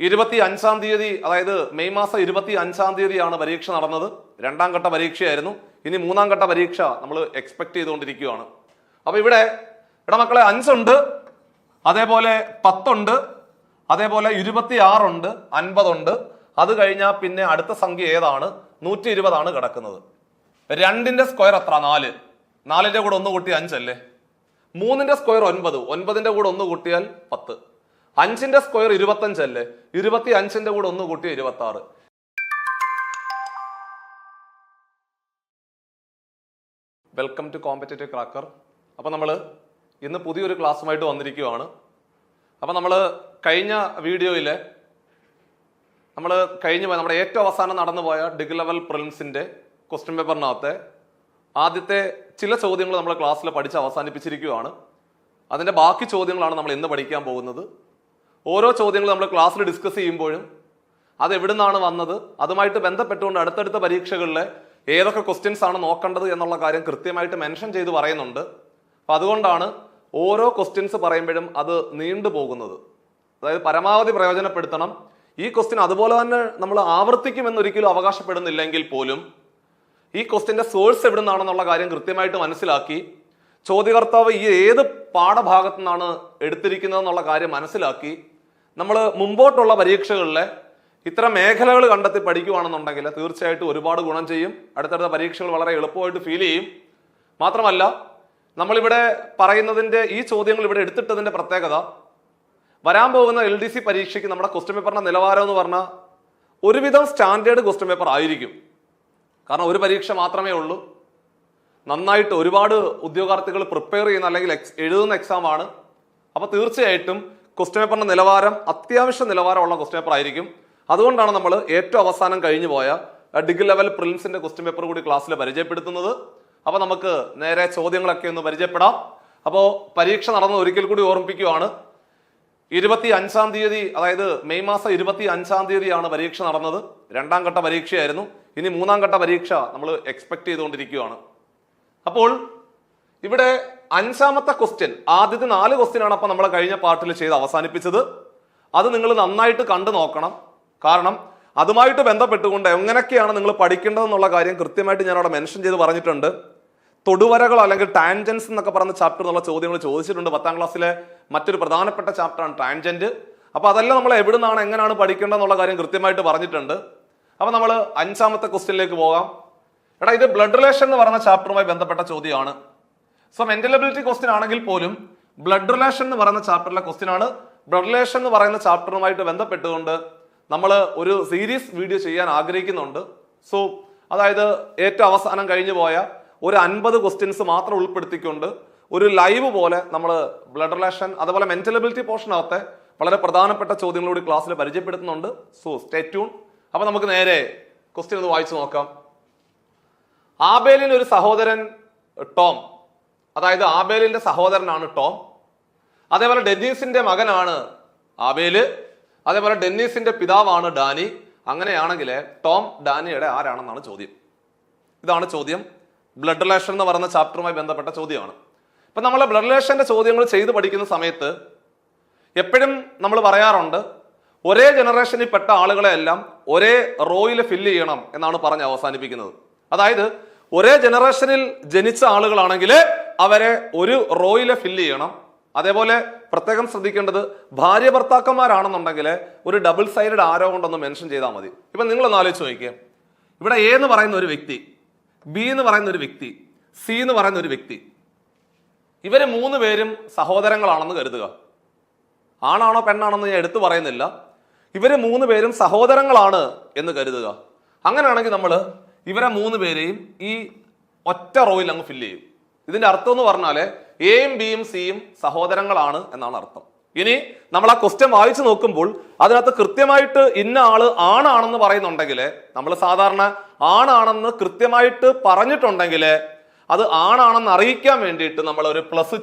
ഇരുപത്തി അഞ്ചാം തീയതി അതായത് മെയ് മാസം ഇരുപത്തി അഞ്ചാം തീയതിയാണ് പരീക്ഷ നടന്നത്. രണ്ടാം ഘട്ട പരീക്ഷയായിരുന്നു. ഇനി മൂന്നാം ഘട്ട പരീക്ഷ നമ്മൾ എക്സ്പെക്ട് ചെയ്തുകൊണ്ടിരിക്കുകയാണ്. അപ്പൊ ഇവിടെ ഇവിടെ മക്കളെ അഞ്ചുണ്ട് അതേപോലെ പത്തുണ്ട് അതേപോലെ ഇരുപത്തി ആറുണ്ട് അൻപതുണ്ട്. അത് കഴിഞ്ഞാൽ പിന്നെ അടുത്ത സംഖ്യ ഏതാണ്? നൂറ്റി ഇരുപതാണ് കിടക്കുന്നത്. രണ്ടിന്റെ സ്ക്വയർ എത്ര? നാല്. നാലിന്റെ കൂടെ ഒന്ന് കൂട്ടി അഞ്ചല്ലേ? മൂന്നിന്റെ സ്ക്വയർ ഒൻപത്. ഒൻപതിന്റെ കൂടെ ഒന്ന് കൂട്ടിയാൽ പത്ത്. അഞ്ചിന്റെ സ്ക്വയർ ഇരുപത്തഞ്ചല്ലേ ഇരുപത്തി അഞ്ചിന്റെ കൂടെ ഒന്ന് കൂട്ടി ഇരുപത്തി ആറ് വെൽക്കം ടു കോമ്പറ്റേറ്റീവ് ക്രാക്കർ അപ്പോൾ നമ്മൾ ഇന്ന് പുതിയൊരു ക്ലാസ്സുമായിട്ട് വന്നിരിക്കുകയാണ് അപ്പോൾ നമ്മൾ കഴിഞ്ഞ വീഡിയോയിൽ നമ്മൾ കഴിഞ്ഞു പോയ നമ്മുടെ ഏറ്റവും അവസാനം നടന്നു പോയ ഡിഗ് ലെവൽ പ്രിലിംസിന്റെ ക്വസ്റ്റ്യൻ പേപ്പറിനകത്തെ ആദ്യത്തെ ചില ചോദ്യങ്ങൾ നമ്മൾ ക്ലാസ്സിൽ പഠിച്ച് അവസാനിപ്പിച്ചിരിക്കുകയാണ് അതിന്റെ ബാക്കി ചോദ്യങ്ങളാണ് നമ്മൾ ഇന്ന് പഠിക്കാൻ പോകുന്നത്. ഓരോ ചോദ്യങ്ങൾ നമ്മൾ ക്ലാസ്സിൽ ഡിസ്കസ് ചെയ്യുമ്പോഴും അത് എവിടുന്നാണ് വന്നത്? അതുമായിട്ട് ബന്ധപ്പെട്ടുകൊണ്ട് അടുത്തടുത്ത പരീക്ഷകളിലെ ഏതൊക്കെ ക്വസ്റ്റ്യൻസ് ആണ് നോക്കേണ്ടത് എന്നുള്ള കാര്യം കൃത്യമായിട്ട് മെൻഷൻ ചെയ്ത് പറയുന്നുണ്ട്. അപ്പം അതുകൊണ്ടാണ് ഓരോ ക്വസ്റ്റ്യൻസ് പറയുമ്പോഴും അത് നീണ്ടു പോകുന്നത്. അതായത് പരമാവധി പ്രയോജനപ്പെടുത്തണം. ഈ ക്വസ്റ്റ്യൻ അതുപോലെ തന്നെ നമ്മൾ ആവർത്തിക്കുമെന്നൊരിക്കലും അവകാശപ്പെടുന്നില്ലെങ്കിൽ പോലും ഈ ക്വസ്റ്റ്യന്റെ സോഴ്സ് എവിടെ നിന്നാണെന്നുള്ള കാര്യം കൃത്യമായിട്ട് മനസ്സിലാക്കി ചോദ്യകർത്താവ് ഈ ഏത് പാഠഭാഗത്തു നിന്നാണ് എടുത്തിരിക്കുന്നത് എന്നുള്ള കാര്യം മനസ്സിലാക്കി നമ്മൾ മുമ്പോട്ടുള്ള പരീക്ഷകളിലെ ഇത്തരം മേഖലകൾ കണ്ടെത്തി പഠിക്കുകയാണെന്നുണ്ടെങ്കിൽ തീർച്ചയായിട്ടും ഒരുപാട് ഗുണം ചെയ്യും. അടുത്തടുത്ത പരീക്ഷകൾ വളരെ എളുപ്പമായിട്ട് ഫീൽ ചെയ്യും. മാത്രമല്ല നമ്മളിവിടെ പറയുന്നതിന്റെ ഈ ചോദ്യങ്ങൾ ഇവിടെ എടുത്തിട്ടതിന്റെ പ്രത്യേകത വരാൻ പോകുന്ന എൽ ഡി സി പരീക്ഷയ്ക്ക് നമ്മുടെ ക്വസ്റ്റ്യൻ പേപ്പറിന്റെ നിലവാരം എന്ന് പറഞ്ഞാൽ ഒരുവിധം സ്റ്റാൻഡേർഡ് ക്വസ്റ്റ്യൻ പേപ്പർ ആയിരിക്കും. കാരണം ഒരു പരീക്ഷ മാത്രമേ ഉള്ളൂ. നന്നായിട്ട് ഒരുപാട് ഉദ്യോഗാർത്ഥികൾ പ്രിപ്പയർ ചെയ്യുന്ന അല്ലെങ്കിൽ എഴുതുന്ന എക്സാമാണ് അപ്പോൾ അപ്പൊ തീർച്ചയായിട്ടും ക്വസ്റ്റ്യൻ പേപ്പറിന്റെ നിലവാരം അത്യാവശ്യ നിലവാരമുള്ള ക്വസ്റ്റ്യൻ പേപ്പർ ആയിരിക്കും. അതുകൊണ്ടാണ് നമ്മൾ ഏറ്റവും അവസാനം കഴിഞ്ഞു പോയ ഡിഗ്രി ലെവൽ പ്രിലിംസിന്റെ ക്വസ്റ്റ്യൻ പേപ്പർ കൂടി ക്ലാസ്സിൽ പരിചയപ്പെടുത്തുന്നത്. അപ്പോൾ നമുക്ക് നേരെ ചോദ്യങ്ങളൊക്കെ ഒന്ന് പരിചയപ്പെടാം. അപ്പോൾ പരീക്ഷ നടന്ന ഒരിക്കൽ കൂടി ഓർമ്മിപ്പിക്കുകയാണ് ഇരുപത്തി അഞ്ചാം തീയതി അതായത് മെയ് മാസം ഇരുപത്തി അഞ്ചാം തീയതിയാണ് പരീക്ഷ നടന്നത്. രണ്ടാം ഘട്ട പരീക്ഷയായിരുന്നു. ഇനി മൂന്നാം ഘട്ട പരീക്ഷ നമ്മൾ എക്സ്പെക്ട് ചെയ്തുകൊണ്ടിരിക്കുകയാണ് അപ്പോൾ ഇവിടെ അഞ്ചാമത്തെ ക്വസ്റ്റ്യൻ ആദ്യത്തെ നാല് ക്വസ്റ്റ്യൻ ആണ് അപ്പൊ നമ്മൾ കഴിഞ്ഞ പാർട്ടിൽ ചെയ്ത് അവസാനിപ്പിച്ചത്. അത് നിങ്ങൾ നന്നായിട്ട് കണ്ടു നോക്കണം. കാരണം അതുമായിട്ട് ബന്ധപ്പെട്ടുകൊണ്ട് എങ്ങനെയൊക്കെയാണ് നിങ്ങൾ പഠിക്കേണ്ടതെന്നുള്ള കാര്യം കൃത്യമായിട്ട് ഞാൻ അവിടെ മെൻഷൻ ചെയ്ത് പറഞ്ഞിട്ടുണ്ട്. തൊടുവരകൾ അല്ലെങ്കിൽ ടാൻജൻസ് എന്നൊക്കെ പറയുന്ന ചാപ്റ്റർ എന്നുള്ള ചോദ്യങ്ങൾ ചോദിച്ചിട്ടുണ്ട്. പത്താം ക്ലാസ്സിലെ മറ്റൊരു പ്രധാനപ്പെട്ട ചാപ്റ്ററാണ് ടാൻജന്റ് അപ്പോൾ അതെല്ലാം നമ്മൾ എവിടെ നിന്നാണ് എങ്ങനെയാണ് പഠിക്കേണ്ടതെന്നുള്ള കാര്യം കൃത്യമായിട്ട് പറഞ്ഞിട്ടുണ്ട്. അപ്പോൾ നമ്മൾ അഞ്ചാമത്തെ ക്വസ്റ്റ്യനിലേക്ക് പോകാം. എടാ ഇത് ബ്ലഡ് റിലേഷൻ എന്ന് പറയുന്ന ചാപ്റ്ററുമായി ബന്ധപ്പെട്ട ചോദ്യമാണ്. സോ മെന്റൽ എബിലിറ്റി ക്വസ്റ്റ്യൻ ആണെങ്കിൽ പോലും ബ്ലഡ് റിലേഷൻ എന്ന് പറയുന്ന ചാപ്റ്ററിലെ ക്വസ്റ്റ്യൻ ആണ്. ബ്ലഡ് റിലേഷൻ എന്ന് പറയുന്ന ചാപ്റ്ററുമായിട്ട് ബന്ധപ്പെട്ടുകൊണ്ട് നമ്മൾ ഒരു സീരീസ് വീഡിയോ ചെയ്യാൻ ആഗ്രഹിക്കുന്നുണ്ട്. സോ അതായത് ഏറ്റവും അവസാനം കഴിഞ്ഞു പോയ ഒരു അൻപത് ക്വസ്റ്റ്യൻസ് മാത്രം ഉൾപ്പെടുത്തിക്കൊണ്ട് ഒരു ലൈവ് പോലെ നമ്മൾ ബ്ലഡ് റിലേഷൻ അതുപോലെ മെന്റലബിലിറ്റി പോർഷനകത്തെ വളരെ പ്രധാനപ്പെട്ട ചോദ്യങ്ങളോട് ക്ലാസ്സിൽ പരിചയപ്പെടുത്തുന്നുണ്ട്. സോ സ്റ്റേ അപ്പൊ നമുക്ക് നേരെ ക്വസ്റ്റ്യൻ ഒന്ന് വായിച്ചു നോക്കാം. ആബേലിന് ഒരു സഹോദരൻ ടോം. അതായത് ആബേലിന്റെ സഹോദരനാണ് ടോം. അതേപോലെ ഡെന്നീസിന്റെ മകനാണ് ആബേൽ. അതേപോലെ ഡെന്നീസിന്റെ പിതാവാണ് ഡാനി. അങ്ങനെയാണെങ്കിൽ ടോം ഡാനിയുടെ ആരാണെന്നാണ് ചോദ്യം. ഇതാണ് ചോദ്യം. ബ്ലഡ് റിലേഷൻ എന്ന് പറയുന്ന ചാപ്റ്ററുമായി ബന്ധപ്പെട്ട ചോദ്യമാണ്. ഇപ്പം നമ്മൾ ബ്ലഡ് റിലേഷന്റെ ചോദ്യങ്ങൾ ചെയ്ത് പഠിക്കുന്ന സമയത്ത് എപ്പോഴും നമ്മൾ പറയാറുണ്ട് ഒരേ ജനറേഷനിൽ പെട്ട ആളുകളെ എല്ലാം ഒരേ റോയിൽ ഫില്ല് ചെയ്യണം എന്നാണ് പറഞ്ഞ് അവസാനിപ്പിക്കുന്നത്. അതായത് ഒരേ ജനറേഷനിൽ ജനിച്ച ആളുകളാണെങ്കിൽ അവരെ ഒരു റോയിലെ ഫില്ല് ചെയ്യണം. അതേപോലെ പ്രത്യേകം ശ്രദ്ധിക്കേണ്ടത് ഭാര്യ ഭർത്താക്കന്മാരാണെന്നുണ്ടെങ്കിൽ ഒരു ഡബിൾ സൈഡഡ് ആരോ കൊണ്ടൊന്ന് മെൻഷൻ ചെയ്താൽ മതി. ഇപ്പം നിങ്ങളൊന്ന് ആലോചിച്ച് നോക്കിയേ. ഇവിടെ എ എന്ന് പറയുന്ന ഒരു വ്യക്തി ബി എന്ന് പറയുന്ന ഒരു വ്യക്തി സി എന്ന് പറയുന്ന ഒരു വ്യക്തി ഇവർ മൂന്ന് പേരും സഹോദരങ്ങളാണെന്ന് കരുതുക. ആണാണോ പെണ്ണാണെന്ന് ഞാൻ എടുത്തു പറയുന്നില്ല. ഇവർ മൂന്ന് പേരും സഹോദരങ്ങളാണ് എന്ന് കരുതുക. അങ്ങനെയാണെങ്കിൽ നമ്മൾ ഇവരെ മൂന്ന് പേരെയും ഈ ഒറ്റ റോയിൽ അങ്ങ് ഫില്ല് ചെയ്യും. ഇതിന്റെ അർത്ഥം എന്ന് പറഞ്ഞാൽ എയും ബിയും സിയും സഹോദരങ്ങളാണ് എന്നാണ് അർത്ഥം. ഇനി നമ്മൾ ആ ക്വസ്റ്റ്യൻ വായിച്ചു നോക്കുമ്പോൾ അതിനകത്ത് കൃത്യമായിട്ട് ഇന്ന ആൾ ആണാണെന്ന് പറയുന്നുണ്ടെങ്കിൽ നമ്മൾ സാധാരണ ആണാണെന്ന് കൃത്യമായിട്ട് പറഞ്ഞിട്ടുണ്ടെങ്കിൽ അത് ആണാണെന്ന് അറിയിക്കാൻ വേണ്ടിയിട്ട് നമ്മൾ ഒരു പ്ലസ്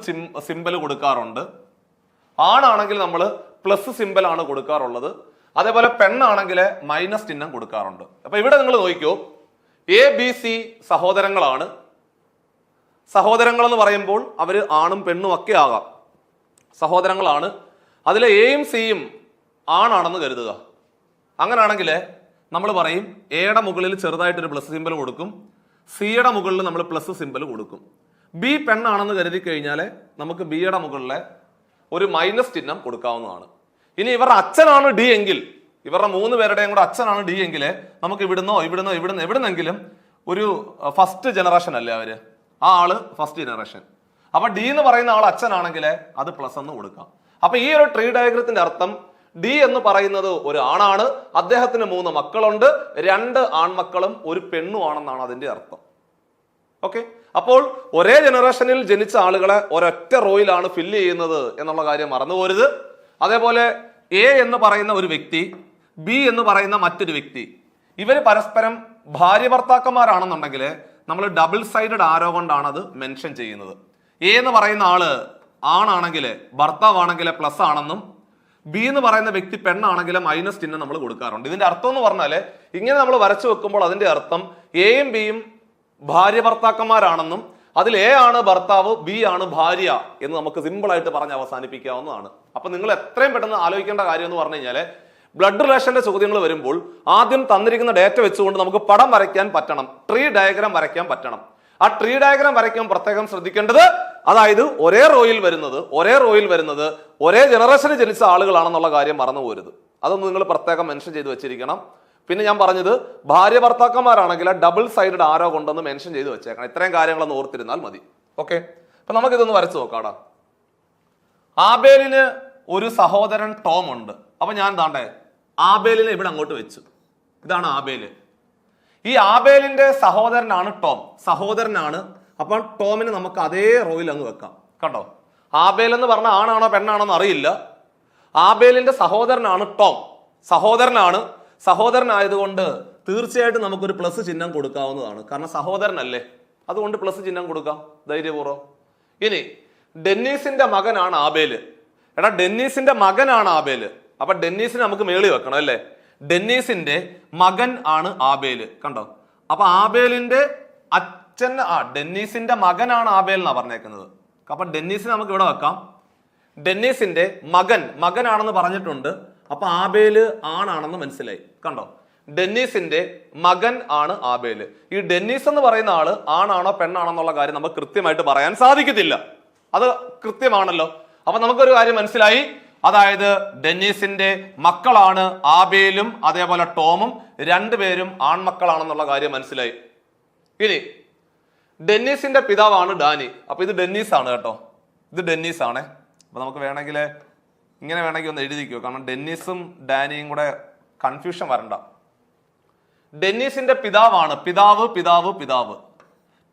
സിമ്പൽ കൊടുക്കാറുണ്ട്. ആണാണെങ്കിൽ നമ്മൾ പ്ലസ് സിമ്പൽ ആണ് കൊടുക്കാറുള്ളത്. അതേപോലെ പെണ്ണാണെങ്കിൽ മൈനസ് ചിഹ്നം കൊടുക്കാറുണ്ട്. അപ്പൊ ഇവിടെ നിങ്ങൾ നോക്കിയോ എ ബി സി സഹോദരങ്ങളാണ്. സഹോദരങ്ങൾ എന്ന് പറയുമ്പോൾ അവർ ആണും പെണ്ണും ഒക്കെ ആകാം. സഹോദരങ്ങളാണ്. അതിലെ എയും സിയും ആണാണെന്ന് കരുതുക. അങ്ങനെയാണെങ്കിൽ നമ്മൾ പറയും എയുടെ മുകളിൽ ചെറുതായിട്ടൊരു പ്ലസ് സിമ്പൽ കൊടുക്കും. സിയുടെ മുകളിൽ നമ്മൾ പ്ലസ് സിമ്പൽ കൊടുക്കും. ബി പെണ്ണാണെന്ന് കരുതി കഴിഞ്ഞാൽ നമുക്ക് ബിയുടെ മുകളിലെ ഒരു മൈനസ് ചിഹ്നം കൊടുക്കാവുന്നതാണ്. ഇനി ഇവരുടെ അച്ഛനാണ് ഡി എങ്കിൽ ഇവരുടെ മൂന്ന് പേരുടെയും കൂടെ അച്ഛനാണ് ഡി എങ്കിൽ നമുക്ക് ഇവിടുന്നോ ഇവിടുന്നോ ഇവിടുന്ന് എവിടുന്നെങ്കിലും ഒരു ഫസ്റ്റ് ജനറേഷൻ അല്ലേ അവർ? ആ ആൾ ഫസ്റ്റ് ജനറേഷൻ അപ്പൊ ഡി എന്ന് പറയുന്ന ആൾ അച്ഛനാണെങ്കിൽ അത് പ്ലസ് എന്ന് കൊടുക്കാം. അപ്പൊ ഈ ഒരു ട്രീ ഡയഗ്രത്തിന്റെ അർത്ഥം ഡി എന്ന് പറയുന്നത് ഒരു ആണാണ് അദ്ദേഹത്തിന് മൂന്ന് മക്കളുണ്ട് രണ്ട് ആൺമക്കളും ഒരു പെണ്ണുമാണെന്നാണ് അതിന്റെ അർത്ഥം. ഓക്കെ അപ്പോൾ ഒരേ ജനറേഷനിൽ ജനിച്ച ആളുകളെ ഒരൊറ്റ റോയിലാണ് ഫില്ല് ചെയ്യുന്നത് എന്നുള്ള കാര്യം മറന്നുപോരുത് അതേപോലെ എ എന്ന് പറയുന്ന ഒരു വ്യക്തി ബി എന്ന് പറയുന്ന മറ്റൊരു വ്യക്തി ഇവർ പരസ്പരം ഭാര്യ ഭർത്താക്കന്മാരാണെന്നുണ്ടെങ്കിൽ നമ്മൾ ഡബിൾ സൈഡഡ് ആരോ കൊണ്ടാണ് അത് മെൻഷൻ ചെയ്യുന്നത്. എ എന്ന് പറയുന്ന ആൾ ആണാണെങ്കിൽ ഭർത്താവാണെങ്കിൽ പ്ലസ് ആണെന്നും ബി എന്ന് പറയുന്ന വ്യക്തി പെണ്ണാണെങ്കിൽ മൈനസ് ചിഹ്നം നമ്മൾ കൊടുക്കാറുണ്ട്. ഇതിന്റെ അർത്ഥം എന്ന് പറഞ്ഞാൽ ഇങ്ങനെ നമ്മൾ വരച്ചു വെക്കുമ്പോൾ അതിന്റെ അർത്ഥം എയും ബിയും ഭാര്യ ഭർത്താക്കന്മാരാണെന്നും അതിൽ എ ആണ് ഭർത്താവ് ബി ആണ് ഭാര്യ എന്ന് നമുക്ക് സിമ്പിൾ ആയിട്ട് പറഞ്ഞ് അവസാനിപ്പിക്കാവുന്നതാണ്. അപ്പൊ നിങ്ങൾ എത്രയും പെട്ടെന്ന് ആലോചിക്കേണ്ട കാര്യം എന്ന് പറഞ്ഞു കഴിഞ്ഞാൽ ബ്ലഡ് റിലേഷന്റെ ചോദ്യങ്ങൾ വരുമ്പോൾ ആദ്യം തന്നിരിക്കുന്ന ഡേറ്റ വെച്ചുകൊണ്ട് നമുക്ക് പടം വരയ്ക്കാൻ പറ്റണം. ട്രീ ഡയഗ്രാം വരയ്ക്കാൻ പറ്റണം. ആ ട്രീ ഡയഗ്രാം വരയ്ക്കാൻ പ്രത്യേകം ശ്രദ്ധിക്കേണ്ടത് അതായത് ഒരേ റോയിൽ വരുന്നത് ഒരേ റോയിൽ വരുന്നത് ഒരേ ജനറേഷനിൽ ജനിച്ച ആളുകളാണെന്നുള്ള കാര്യം മറന്നു പോരുത്. അതൊന്ന് നിങ്ങൾ പ്രത്യേകം മെൻഷൻ ചെയ്ത് വെച്ചിരിക്കണം. പിന്നെ ഞാൻ പറഞ്ഞത് ഭാര്യ ഭർത്താക്കന്മാരാണെങ്കിൽ ഡബിൾ സൈഡഡ് ആരോ കൊണ്ടൊന്ന് മെൻഷൻ ചെയ്ത് വെച്ചേക്കണം. ഇത്രയും കാര്യങ്ങളൊന്ന് ഓർത്തിരുന്നാൽ മതി. ഓക്കെ? അപ്പൊ നമുക്കിതൊന്ന് വരച്ചു നോക്കാടാ. ആബേലിന് ഒരു സഹോദരൻ ടോം ഉണ്ട് അപ്പൊ ഞാൻ താണ്ടേ ആബേലിനെ ഇവിടെ അങ്ങോട്ട് വെച്ചു. ഇതാണ് ആബേൽ. ഈ ആബേലിന്റെ സഹോദരനാണ് ടോം. സഹോദരനാണ്. അപ്പോൾ ടോമിന് നമുക്ക് അതേ റോയിൽ അങ്ങ് വെക്കാം. കണ്ടോ? ആബേൽ എന്ന് പറഞ്ഞ ആണാണോ പെണ്ണാണോ എന്ന് അറിയില്ല. ആബേലിന്റെ സഹോദരനാണ് ടോം. സഹോദരനാണ്. സഹോദരനായതുകൊണ്ട് തീർച്ചയായിട്ടും നമുക്കൊരു പ്ലസ് ചിഹ്നം കൊടുക്കാവുന്നതാണ്. കാരണം സഹോദരനല്ലേ. അതുകൊണ്ട് പ്ലസ് ചിഹ്നം കൊടുക്കാം. ധൈര്യപൂർവം. ഇനി ഡെന്നീസിന്റെ മകനാണ് ആബേൽ. എടാ ഡെന്നീസിന്റെ മകനാണ് ആബേൽ. അപ്പൊ ഡെന്നീസിനെ നമുക്ക് മേളി വെക്കണം അല്ലേ? ഡെന്നീസിന്റെ മകൻ ആണ് ആബേൽ. കണ്ടോ? അപ്പൊ ആബേലിന്റെ അച്ഛൻ ആ ഡെന്നീസിന്റെ മകനാണ് ആബേൽ എന്നാ പറഞ്ഞേക്കുന്നത്. അപ്പൊ ഡെന്നീസിനെ നമുക്ക് ഇവിടെ വെക്കാം. ഡെന്നീസിന്റെ മകൻ മകനാണെന്ന് പറഞ്ഞിട്ടുണ്ട്. അപ്പൊ ആബേൽ ആണാണെന്ന് മനസ്സിലായി. കണ്ടോ? ഡെന്നീസിന്റെ മകൻ ആണ് ആബേൽ. ഈ ഡെന്നീസ് എന്ന് പറയുന്ന ആൾ ആണാണോ പെണ്ണാണോ എന്നുള്ള കാര്യം നമുക്ക് കൃത്യമായിട്ട് പറയാൻ സാധിക്കത്തില്ല. അത് കൃത്യമാണല്ലോ. അപ്പൊ നമുക്കൊരു കാര്യം മനസ്സിലായി. അതായത് ഡെന്നീസിന്റെ മക്കളാണ് ആബേലും അതേപോലെ ടോമും രണ്ടുപേരും ആൺമക്കളാണെന്നുള്ള കാര്യം മനസ്സിലായി. ഇനി ഡെന്നീസിന്റെ പിതാവാണ് ഡാനി. അപ്പൊ ഇത് ഡെന്നീസ് ആണ് കേട്ടോ. ഇത് ഡെന്നീസ് ആണ് അപ്പൊ നമുക്ക് വേണമെങ്കിൽ ഇങ്ങനെ വേണമെങ്കിൽ ഒന്ന് എഴുതിക്കോ. കാരണം ഡെന്നീസും ഡാനിയും കൂടെ കൺഫ്യൂഷൻ വരണ്ട. ഡെന്നീസിന്റെ പിതാവാണ് പിതാവ് പിതാവ് പിതാവ്.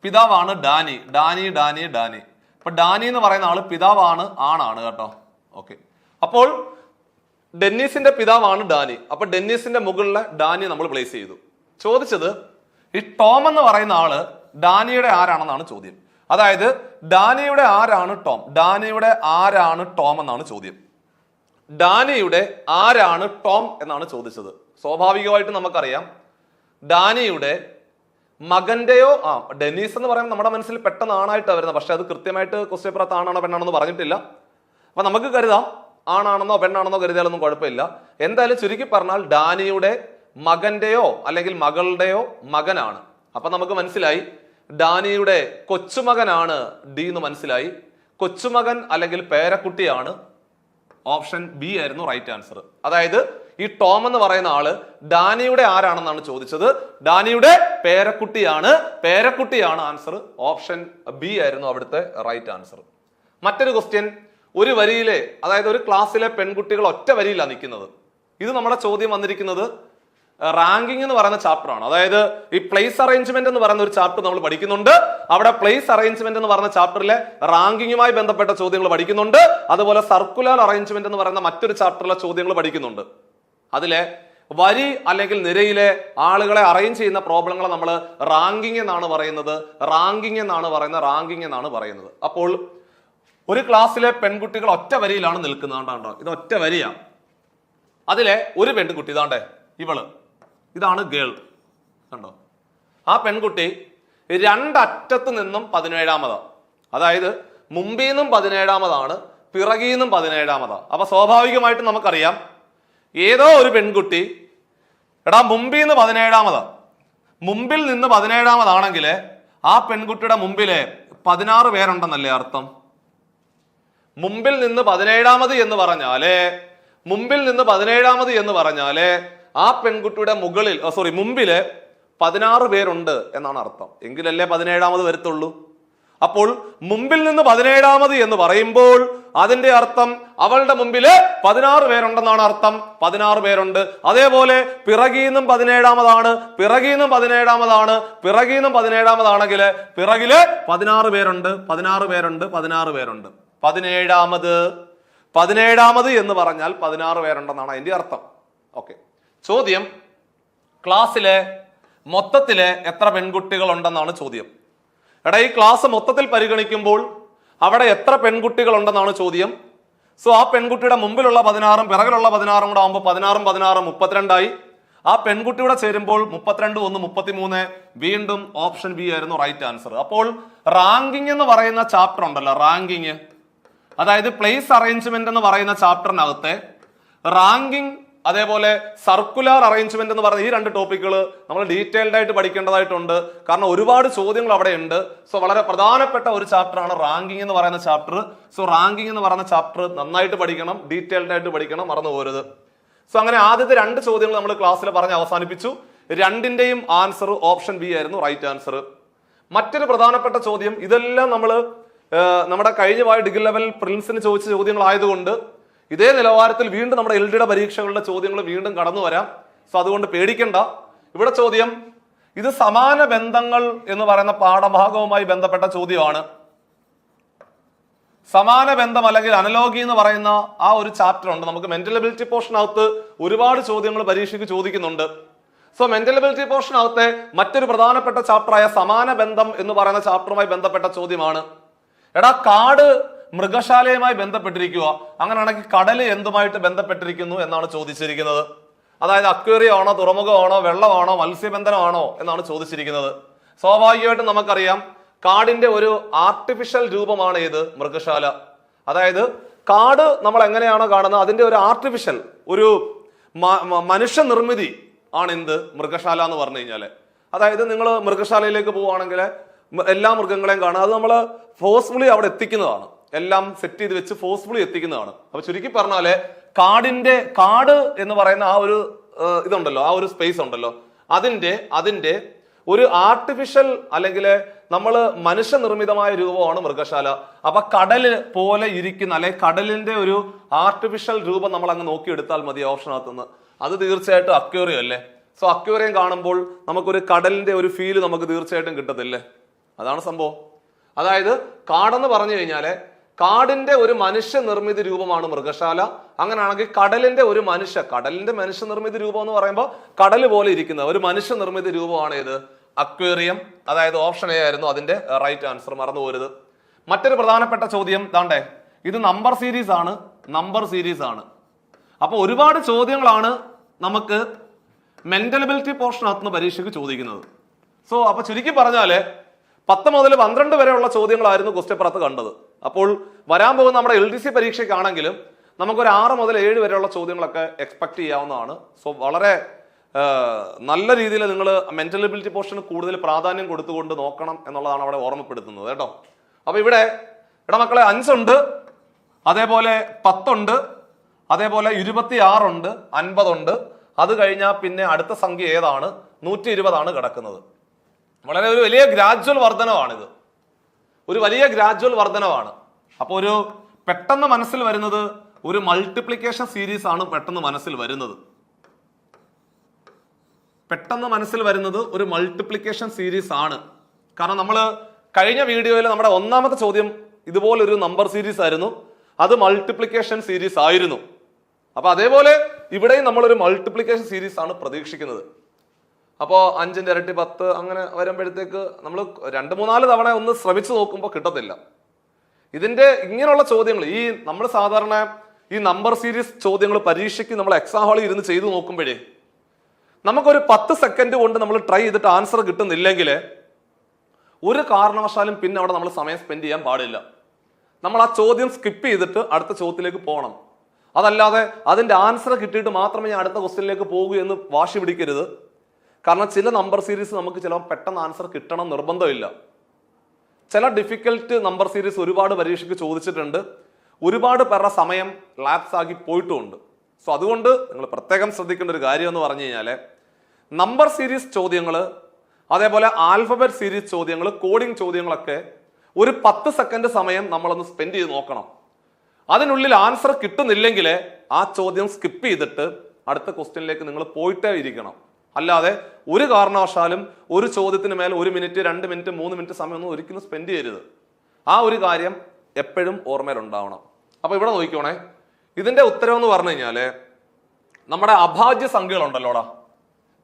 പിതാവാണ് ഡാനി. Danny Danny Danny. അപ്പൊ ഡാനി എന്ന് പറയുന്ന ആൾ പിതാവാണ് ആണാണ് കേട്ടോ. ഓക്കെ. അപ്പോൾ ഡെന്നീസിന്റെ പിതാവാണ് ഡാനി. അപ്പൊ ഡെന്നീസിന്റെ മുകളിലെ ഡാനി നമ്മൾ പ്ലേസ് ചെയ്തു. ചോദിച്ചത് ഈ ടോം എന്ന് പറയുന്ന ആൾ ഡാനിയുടെ ആരാണെന്നാണ് ചോദ്യം. അതായത് ഡാനിയുടെ ആരാണ് ടോം? ഡാനിയുടെ ആരാണ് ടോം എന്നാണ് ചോദ്യം. ഡാനിയുടെ ആരാണ് ടോം എന്നാണ് ചോദിച്ചത്. സ്വാഭാവികമായിട്ട് നമുക്കറിയാം ഡാനിയുടെ മകന്റെയോ ആ ഡെന്നീസ് എന്ന് പറയുമ്പോൾ നമ്മുടെ മനസ്സിൽ പെട്ടെന്ന് ആണായിട്ടാണ് വരുന്നത്. പക്ഷെ അത് കൃത്യമായിട്ട് ക്വസ്റ്റ്യൻ പുറത്ത് ആണാണോ പെണ്ണാണോ എന്ന് പറഞ്ഞിട്ടില്ല. അപ്പൊ നമുക്ക് കരുതാം ആണാണെന്നോ പെണ്ണാണെന്നോ കരുതിയാലൊന്നും കുഴപ്പമില്ല. എന്തായാലും ചുരുക്കി പറഞ്ഞാൽ ഡാനിയുടെ മകന്റെയോ അല്ലെങ്കിൽ മകളുടെയോ മകനാണ്. അപ്പൊ നമുക്ക് മനസ്സിലായി ഡാനിയുടെ കൊച്ചുമകനാണ് ഡി എന്ന് മനസ്സിലായി. കൊച്ചുമകൻ അല്ലെങ്കിൽ പേരക്കുട്ടിയാണ് ഓപ്ഷൻ ബി ആയിരുന്നു റൈറ്റ് ആൻസർ. അതായത് ഈ ടോം എന്ന് പറയുന്ന ആൾ ഡാനിയുടെ ആരാണെന്നാണ് ചോദിച്ചത്. ഡാനിയുടെ പേരക്കുട്ടിയാണ് പേരക്കുട്ടിയാണ് ആൻസർ ഓപ്ഷൻ ബി ആയിരുന്നു അവിടുത്തെ റൈറ്റ് ആൻസർ. മറ്റൊരു ക്വസ്റ്റ്യൻ ഒരു വരിയിലെ അതായത് ഒരു ക്ലാസ്സിലെ പെൺകുട്ടികൾ ഒറ്റ വരിയിലാണ് നിൽക്കുന്നത്. ഇത് നമ്മുടെ ചോദ്യം വന്നിരിക്കുന്നത് റാങ്കിങ് എന്ന് പറയുന്ന ചാപ്റ്ററാണ് അതായത് ഈ പ്ലേസ് അറേഞ്ച്മെന്റ് എന്ന് പറയുന്ന ഒരു ചാപ്റ്റർ നമ്മൾ പഠിക്കുന്നുണ്ട്. അവിടെ പ്ലേസ് അറേഞ്ച്മെന്റ് എന്ന് പറയുന്ന ചാപ്റ്ററിലെ റാങ്കിങ്ങുമായി ബന്ധപ്പെട്ട ചോദ്യങ്ങൾ പഠിക്കുന്നുണ്ട്. അതുപോലെ സർക്കുലർ അറേഞ്ച്മെന്റ് എന്ന് പറയുന്ന മറ്റൊരു ചാപ്റ്ററിലെ ചോദ്യങ്ങൾ പഠിക്കുന്നുണ്ട്. അതിലെ വരി അല്ലെങ്കിൽ നിരയിലെ ആളുകളെ അറേഞ്ച് ചെയ്യുന്ന പ്രോബ്ലങ്ങളെ നമ്മൾ റാങ്കിങ് എന്നാണ് പറയുന്നത് റാങ്കിങ് എന്നാണ് പറയുന്നത് റാങ്കിങ് എന്നാണ് പറയുന്നത്. അപ്പോൾ ഒരു ക്ലാസ്സിലെ പെൺകുട്ടികൾ ഒറ്റ വരിയിലാണ് നിൽക്കുന്നത് കണ്ടോ? ഇത് ഒറ്റ വരിയാണ് അതിലെ ഒരു പെൺകുട്ടി ഇതാണ്ടേ ഇവൾ. ഇതാണ് ഗേൾ. കണ്ടോ? ആ പെൺകുട്ടി രണ്ടറ്റത്ത് നിന്നും പതിനേഴാമതാ. അതായത് മുമ്പിൽ നിന്നും പതിനേഴാമതാണ് പിറകിൽ നിന്നും പതിനേഴാമതാ. അപ്പൊ സ്വാഭാവികമായിട്ടും നമുക്കറിയാം ഏതോ ഒരു പെൺകുട്ടി എടാ മുമ്പിൽ നിന്ന് പതിനേഴാമതാ. മുമ്പിൽ നിന്ന് പതിനേഴാമതാണെങ്കിൽ ആ പെൺകുട്ടിയുടെ മുമ്പിലെ പതിനാറ് പേരുണ്ടെന്നല്ലേ അർത്ഥം? മുമ്പിൽ നിന്ന് പതിനേഴാമത് എന്ന് പറഞ്ഞാൽ മുമ്പിൽ നിന്ന് പതിനേഴാമത് എന്ന് പറഞ്ഞാൽ ആ പെൺകുട്ടിയുടെ മുകളിൽ സോറി മുമ്പിൽ പതിനാറ് പേരുണ്ട് എന്നാണ് അർത്ഥം. എങ്കിലല്ലേ പതിനേഴാമത് വരത്തുള്ളൂ? അപ്പോൾ മുമ്പിൽ നിന്ന് പതിനേഴാമത് എന്ന് പറയുമ്പോൾ അതിന്റെ അർത്ഥം അവളുടെ മുമ്പിൽ പതിനാറ് പേരുണ്ടെന്നാണ് അർത്ഥം. പതിനാറ് പേരുണ്ട്. അതേപോലെ പിറകീന്നും പതിനേഴാമതാണ് പിറകീന്നും പതിനേഴാമതാണ് പിറകീന്നും പതിനേഴാമതാണെങ്കിൽ പിറകിൽ പതിനാറ് പേരുണ്ട് പതിനാറ് പേരുണ്ട് പതിനാറ് പേരുണ്ട്. പതിനേഴാമത്. പതിനേഴാമത് എന്ന് പറഞ്ഞാൽ പതിനാറ് പേരുണ്ടെന്നാണ് അതിന്റെ അർത്ഥം. ഓക്കെ. ചോദ്യം ക്ലാസ്സിലെ മൊത്തത്തിലെ എത്ര പെൺകുട്ടികൾ ഉണ്ടെന്നാണ് ചോദ്യം. എടാ ഈ ക്ലാസ് മൊത്തത്തിൽ പരിഗണിക്കുമ്പോൾ അവിടെ എത്ര പെൺകുട്ടികൾ ഉണ്ടെന്നാണ് ചോദ്യം. സോ ആ പെൺകുട്ടിയുടെ മുമ്പിലുള്ള പതിനാറും പിറകിലുള്ള പതിനാറും കൂടെ ആകുമ്പോൾ പതിനാറും പതിനാറും മുപ്പത്തിരണ്ടായി. ആ പെൺകുട്ടിയുടെ ചേരുമ്പോൾ മുപ്പത്തിരണ്ട് ഒന്ന് മുപ്പത്തിമൂന്ന് വീണ്ടും ഓപ്ഷൻ ബി ആയിരുന്നു റൈറ്റ് ആൻസർ. അപ്പോൾ റാങ്കിങ് എന്ന് പറയുന്ന ചാപ്റ്റർ ഉണ്ടല്ലോ റാങ്കിങ്. അതായത് പ്ലേസ് അറേഞ്ച്മെന്റ് എന്ന് പറയുന്ന ചാപ്റ്ററിനകത്തെ റാങ്കിങ് അതേപോലെ സർക്കുലർ അറേഞ്ച്മെന്റ് എന്ന് പറയുന്ന ഈ രണ്ട് ടോപ്പിക്കുകൾ നമ്മൾ ഡീറ്റെയിൽഡ് ആയിട്ട് പഠിക്കേണ്ടതായിട്ടുണ്ട്. കാരണം ഒരുപാട് ചോദ്യങ്ങൾ അവിടെ ഉണ്ട് സോ വളരെ പ്രധാനപ്പെട്ട ഒരു ചാപ്റ്ററാണ് റാങ്കിങ് എന്ന് പറയുന്ന ചാപ്റ്റർ സോ റാങ്കിങ് എന്ന് പറയുന്ന ചാപ്റ്റർ നന്നായിട്ട് പഠിക്കണം ഡീറ്റെയിൽഡ് ആയിട്ട് പഠിക്കണം മറന്നു പോരുത്. സോ അങ്ങനെ ആദ്യത്തെ രണ്ട് ചോദ്യങ്ങൾ നമ്മൾ ക്ലാസ്സിൽ പറഞ്ഞ് അവസാനിപ്പിച്ചു. രണ്ടിന്റെയും ആൻസർ ഓപ്ഷൻ ബി ആയിരുന്നു റൈറ്റ് ആൻസർ മറ്റൊരു പ്രധാനപ്പെട്ട ചോദ്യം ഇതെല്ലാം നമ്മൾ നമ്മുടെ കഴിഞ്ഞ പോയ ഡിഗ്രി ലെവൽ പ്രിൻസിന് ചോദിച്ച ചോദ്യങ്ങളായതുകൊണ്ട് ഇതേ നിലവാരത്തിൽ വീണ്ടും നമ്മുടെ എൽ ഡിയുടെ പരീക്ഷകളുടെ ചോദ്യങ്ങൾ വീണ്ടും കടന്നു വരാം. സോ അതുകൊണ്ട് പേടിക്കണ്ട. ഇവിടെ ചോദ്യം ഇത് സമാന ബന്ധങ്ങൾ എന്ന് പറയുന്ന പാഠഭാഗവുമായി ബന്ധപ്പെട്ട ചോദ്യമാണ്. സമാന ബന്ധം അല്ലെങ്കിൽ അനലോഗി എന്ന് പറയുന്ന ആ ഒരു ചാപ്റ്റർ ഉണ്ട്. നമുക്ക് മെന്റൽ എബിലിറ്റി പോർഷനകത്ത് ഒരുപാട് ചോദ്യങ്ങൾ പരീക്ഷയ്ക്ക് ചോദിക്കുന്നുണ്ട്. സോ മെന്റൽ എബിലിറ്റി പോർഷനകത്തെ മറ്റൊരു പ്രധാനപ്പെട്ട ചാപ്റ്ററായ സമാന ബന്ധം എന്ന് പറയുന്ന ചാപ്റ്ററുമായി ബന്ധപ്പെട്ട ചോദ്യമാണ്. എടാ കാട് മൃഗശാലയുമായി ബന്ധപ്പെട്ടിരിക്കുക അങ്ങനെയാണെങ്കിൽ കടൽ എന്തുമായിട്ട് ബന്ധപ്പെട്ടിരിക്കുന്നു എന്നാണ് ചോദിച്ചിരിക്കുന്നത്. അതായത് അക്വേറിയം ആണോ തുറമുഖമാണോ വെള്ളമാണോ മത്സ്യബന്ധനമാണോ എന്നാണ് ചോദിച്ചിരിക്കുന്നത്. സ്വാഭാവികമായിട്ടും നമുക്കറിയാം കാടിന്റെ ഒരു ആർട്ടിഫിഷ്യൽ രൂപമാണ് ഏത്? മൃഗശാല. അതായത് കാട് നമ്മൾ എങ്ങനെയാണോ കാണുന്നത് അതിന്റെ ഒരു ആർട്ടിഫിഷ്യൽ ഒരു മനുഷ്യ നിർമ്മിതി ആണ് എന്ത്? മൃഗശാല എന്ന് പറഞ്ഞു കഴിഞ്ഞാൽ അതായത് നിങ്ങൾ മൃഗശാലയിലേക്ക് പോവുകയാണെങ്കിൽ എല്ലാ മൃഗങ്ങളെയും കാണാം അത് നമ്മൾ ഫോഴ്സ്ഫുള്ളി അവിടെ എത്തിക്കുന്നതാണ്. എല്ലാം സെറ്റ് ചെയ്ത് വെച്ച് ഫോഴ്സ്ഫുള്ളി എത്തിക്കുന്നതാണ്. അപ്പൊ ചുരുക്കി പറഞ്ഞാൽ കാടിന്റെ കാട് എന്ന് പറയുന്ന ആ ഒരു ഇതുണ്ടല്ലോ ആ ഒരു സ്പേസ് ഉണ്ടല്ലോ. അതിന്റെ അതിന്റെ ഒരു ആർട്ടിഫിഷ്യൽ അല്ലെങ്കിൽ നമ്മൾ മനുഷ്യനിർമ്മിതമായ രൂപമാണ് മൃഗശാല. അപ്പൊ കടൽ പോലെ ഇരിക്കുന്ന അല്ലെ കടലിന്റെ ഒരു ആർട്ടിഫിഷ്യൽ രൂപം നമ്മൾ അങ്ങ് നോക്കിയെടുത്താൽ മതി ഓപ്ഷനകത്തുനിന്ന് അത് തീർച്ചയായിട്ടും അക്വേറിയം അല്ലേ? സോ അക്വേറിയം കാണുമ്പോൾ നമുക്കൊരു കടലിന്റെ ഒരു ഫീൽ നമുക്ക് തീർച്ചയായിട്ടും കിട്ടത്തില്ലേ? അതാണ് സംഭവം. അതായത് കാടെന്ന് പറഞ്ഞു കഴിഞ്ഞാൽ കാടിന്റെ ഒരു മനുഷ്യ നിർമ്മിത രൂപമാണ് മൃഗശാല. അങ്ങനെയാണെങ്കിൽ കടലിന്റെ ഒരു മനുഷ്യ കടലിന്റെ മനുഷ്യ നിർമ്മിത രൂപം എന്ന് പറയുമ്പോൾ കടൽ പോലെ ഇരിക്കുന്ന ഒരു മനുഷ്യ നിർമ്മിത രൂപമാണ് ഇത് അക്വേറിയം. അതായത് ഓപ്ഷൻ എ ആയിരുന്നു അതിന്റെ റൈറ്റ് ആൻസർ മറന്നു പോരുത്. മറ്റൊരു പ്രധാനപ്പെട്ട ചോദ്യം താണ്ടേ ഇത് നമ്പർ സീരീസ് ആണ് നമ്പർ സീരീസ് ആണ്. അപ്പൊ ഒരുപാട് ചോദ്യങ്ങളാണ് നമുക്ക് മെന്റൽ എബിലിറ്റി പോർഷനകത്തുനിന്ന് പരീക്ഷയ്ക്ക് ചോദിക്കുന്നത്. സോ അപ്പൊ ചുരുക്കി പറഞ്ഞാൽ പത്ത് മുതൽ പന്ത്രണ്ട് വരെയുള്ള ചോദ്യങ്ങളായിരുന്നു ക്വസ്റ്റ്യൻ അത് കണ്ടത്. അപ്പോൾ വരാൻ പോകുന്ന നമ്മുടെ എൽ ഡി സി പരീക്ഷയ്ക്കാണെങ്കിലും നമുക്കൊരു ആറ് മുതൽ ഏഴ് വരെയുള്ള ചോദ്യങ്ങളൊക്കെ എക്സ്പെക്ട് ചെയ്യാവുന്നതാണ്. സോ വളരെ നല്ല രീതിയിൽ നിങ്ങൾ മെന്റൽ എബിലിറ്റി പോർഷന് കൂടുതൽ പ്രാധാന്യം കൊടുത്തുകൊണ്ട് നോക്കണം എന്നുള്ളതാണ് അവിടെ ഓർമ്മപ്പെടുത്തുന്നത് കേട്ടോ. അപ്പോൾ ഇവിടെ ഇവിടെ മക്കളെ അഞ്ചുണ്ട് അതേപോലെ പത്തുണ്ട് അതേപോലെ ഇരുപത്തി ആറുണ്ട് അൻപതുണ്ട് അത് കഴിഞ്ഞാൽ പിന്നെ അടുത്ത സംഖ്യ ഏതാണ്? നൂറ്റി ഇരുപതാണ് കിടക്കുന്നത്. വളരെ ഒരു വലിയ ഗ്രാജുവൽ വർധനമാണിത് ഒരു വലിയ ഗ്രാജുവൽ വർധനമാണ് അപ്പോൾ ഒരു പെട്ടെന്ന് മനസ്സിൽ വരുന്നത് ഒരു മൾട്ടിപ്ലിക്കേഷൻ സീരീസ് ആണ് പെട്ടെന്ന് മനസ്സിൽ വരുന്നത്. പെട്ടെന്ന് മനസ്സിൽ വരുന്നത് ഒരു മൾട്ടിപ്ലിക്കേഷൻ സീരീസ് ആണ്. കാരണം നമ്മൾ കഴിഞ്ഞ വീഡിയോയിൽ നമ്മുടെ ഒന്നാമത്തെ ചോദ്യം ഇതുപോലൊരു നമ്പർ സീരീസ് ആയിരുന്നു. അത് മൾട്ടിപ്ലിക്കേഷൻ സീരീസ് ആയിരുന്നു. അപ്പൊ അതേപോലെ ഇവിടെയും നമ്മൾ ഒരു മൾട്ടിപ്ലിക്കേഷൻ സീരീസ് ആണ് പ്രതീക്ഷിക്കുന്നത്. അപ്പോൾ അഞ്ചിന്റെ ഇരട്ടി പത്ത് അങ്ങനെ വരുമ്പോഴത്തേക്ക് നമ്മൾ രണ്ട് മൂന്നാൽ തവണ ഒന്ന് ശ്രമിച്ചു നോക്കുമ്പോൾ കിട്ടത്തില്ല. ഇതിന്റെ ഇങ്ങനെയുള്ള ചോദ്യങ്ങൾ ഈ നമ്മൾ സാധാരണ ഈ നമ്പർ സീരീസ് ചോദ്യങ്ങൾ പരീക്ഷയ്ക്ക് നമ്മൾ എക്സാം ഹാളിൽ ഇരുന്ന് ചെയ്തു നോക്കുമ്പോഴേ നമുക്കൊരു പത്ത് സെക്കൻഡ് കൊണ്ട് നമ്മൾ ട്രൈ ചെയ്തിട്ട് ആൻസർ കിട്ടുന്നില്ലെങ്കിൽ ഒരു കാരണവശാലും പിന്നെ അവിടെ നമ്മൾ സമയം സ്പെൻഡ് ചെയ്യാൻ പാടില്ല. നമ്മൾ ആ ചോദ്യം സ്കിപ്പ് ചെയ്തിട്ട് അടുത്ത ചോദ്യത്തിലേക്ക് പോകണം. അതല്ലാതെ അതിന്റെ ആൻസർ കിട്ടിയിട്ട് മാത്രമേ ഞാൻ അടുത്ത ക്വസ്റ്റ്യനിലേക്ക് പോകൂ എന്ന് വാശി പിടിക്കരുത്. കാരണം ചില നമ്പർ സീരീസ് നമുക്ക് ചിലപ്പോൾ പെട്ടെന്ന് ആൻസർ കിട്ടണം നിർബന്ധമില്ല. ചില ഡിഫിക്കൽട്ട് നമ്പർ സീരീസ് ഒരുപാട് പരീക്ഷയ്ക്ക് ചോദിച്ചിട്ടുണ്ട്. ഒരുപാട് പേരുടെ സമയം ലാപ്സ് ആക്കി പോയിട്ടുമുണ്ട്. സോ അതുകൊണ്ട് നിങ്ങൾ പ്രത്യേകം ശ്രദ്ധിക്കേണ്ട ഒരു കാര്യം എന്ന് പറഞ്ഞു കഴിഞ്ഞാൽ നമ്പർ സീരീസ് ചോദ്യങ്ങൾ അതേപോലെ ആൽഫബറ്റ് സീരീസ് ചോദ്യങ്ങൾ കോഡിംഗ് ചോദ്യങ്ങളൊക്കെ ഒരു പത്ത് സെക്കൻഡ് സമയം നമ്മളൊന്ന് സ്പെൻഡ് ചെയ്ത് നോക്കണം. അതിനുള്ളിൽ ആൻസർ കിട്ടുന്നില്ലെങ്കിൽ ആ ചോദ്യം സ്കിപ്പ് ചെയ്തിട്ട് അടുത്ത ക്വസ്റ്റ്യനിലേക്ക് നിങ്ങൾ പോയിട്ടേ ഇരിക്കണം. അല്ലാതെ ഒരു കാരണവശാലും ഒരു ചോദ്യത്തിന് മേൽ ഒരു മിനിറ്റ് രണ്ട് മിനിറ്റ് മൂന്ന് മിനിറ്റ് സമയമൊന്നും ഒരിക്കലും സ്പെൻഡ് ചെയ്യരുത്. ആ ഒരു കാര്യം എപ്പോഴും ഓർമ്മയിലുണ്ടാവണം. അപ്പൊ ഇവിടെ നോക്കിക്കോണേ. ഇതിന്റെ ഉത്തരം എന്ന് പറഞ്ഞു കഴിഞ്ഞാൽ നമ്മുടെ അഭാജ്യ സംഖ്യകളുണ്ടല്ലോടാ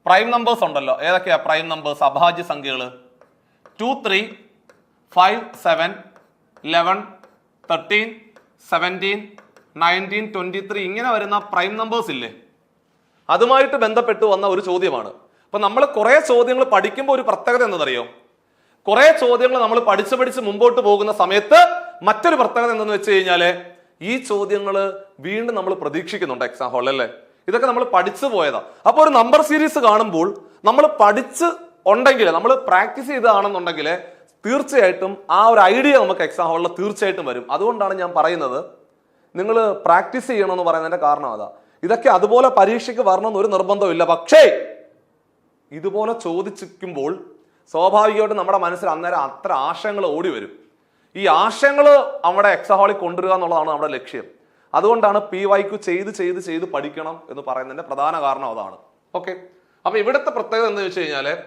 പ്രൈം നമ്പേഴ്സ് ഉണ്ടല്ലോ. ഏതൊക്കെയാ പ്രൈം നമ്പേഴ്സ് അഭാജ്യ സംഖ്യകൾ two three five seven eleven thirteen seventeen nineteen twenty three ഇങ്ങനെ വരുന്ന പ്രൈം നമ്പേഴ്സ് ഇല്ലേ? അതുമായിട്ട് ബന്ധപ്പെട്ട് വന്ന ഒരു ചോദ്യമാണ്. അപ്പൊ നമ്മൾ കുറെ ചോദ്യങ്ങൾ പഠിക്കുമ്പോൾ ഒരു പ്രത്യേകത എന്നതറിയോ കുറെ ചോദ്യങ്ങൾ നമ്മൾ പഠിച്ച് പഠിച്ച് മുമ്പോട്ട് പോകുന്ന സമയത്ത് മറ്റൊരു പ്രത്യേകത എന്തെന്ന് വെച്ച് കഴിഞ്ഞാൽ ഈ ചോദ്യങ്ങൾ വീണ്ടും നമ്മൾ പ്രതീക്ഷിക്കുന്നുണ്ട് എക്സാം ഹാളിൽ അല്ലേ? ഇതൊക്കെ നമ്മൾ പഠിച്ചു പോയതാ. അപ്പൊ ഒരു നമ്പർ സീരീസ് കാണുമ്പോൾ നമ്മൾ പഠിച്ച് ഉണ്ടെങ്കിൽ നമ്മൾ പ്രാക്ടീസ് ചെയ്തതാണെന്നുണ്ടെങ്കിൽ തീർച്ചയായിട്ടും ആ ഒരു ഐഡിയ നമുക്ക് എക്സാം ഹാളിൽ തീർച്ചയായിട്ടും വരും. അതുകൊണ്ടാണ് ഞാൻ പറയുന്നത് നിങ്ങൾ പ്രാക്ടീസ് ചെയ്യണമെന്ന് പറയുന്നതിന്റെ കാരണം അതാ. ഇതൊക്കെ അതുപോലെ പരീക്ഷയ്ക്ക് വരണമെന്ന് ഒരു നിർബന്ധമില്ല പക്ഷേ ഇതുപോലെ ചോദിച്ചിരിക്കുമ്പോൾ സ്വാഭാവികമായിട്ടും നമ്മുടെ മനസ്സിൽ അന്നേരം അത്ര ആശയങ്ങൾ ഓടി വരും. ഈ ആശയങ്ങൾ നമ്മുടെ എക്സഹോളിൽ ഹാളിൽ കൊണ്ടുവരിക എന്നുള്ളതാണ് നമ്മുടെ ലക്ഷ്യം. അതുകൊണ്ടാണ് പി വൈക്കു ചെയ്ത് ചെയ്ത് ചെയ്ത് പഠിക്കണം എന്ന് പറയുന്നതിന്റെ പ്രധാന കാരണം അതാണ്. ഓക്കെ അപ്പൊ ഇവിടുത്തെ പ്രത്യേകത എന്ന് വെച്ച് കഴിഞ്ഞാൽ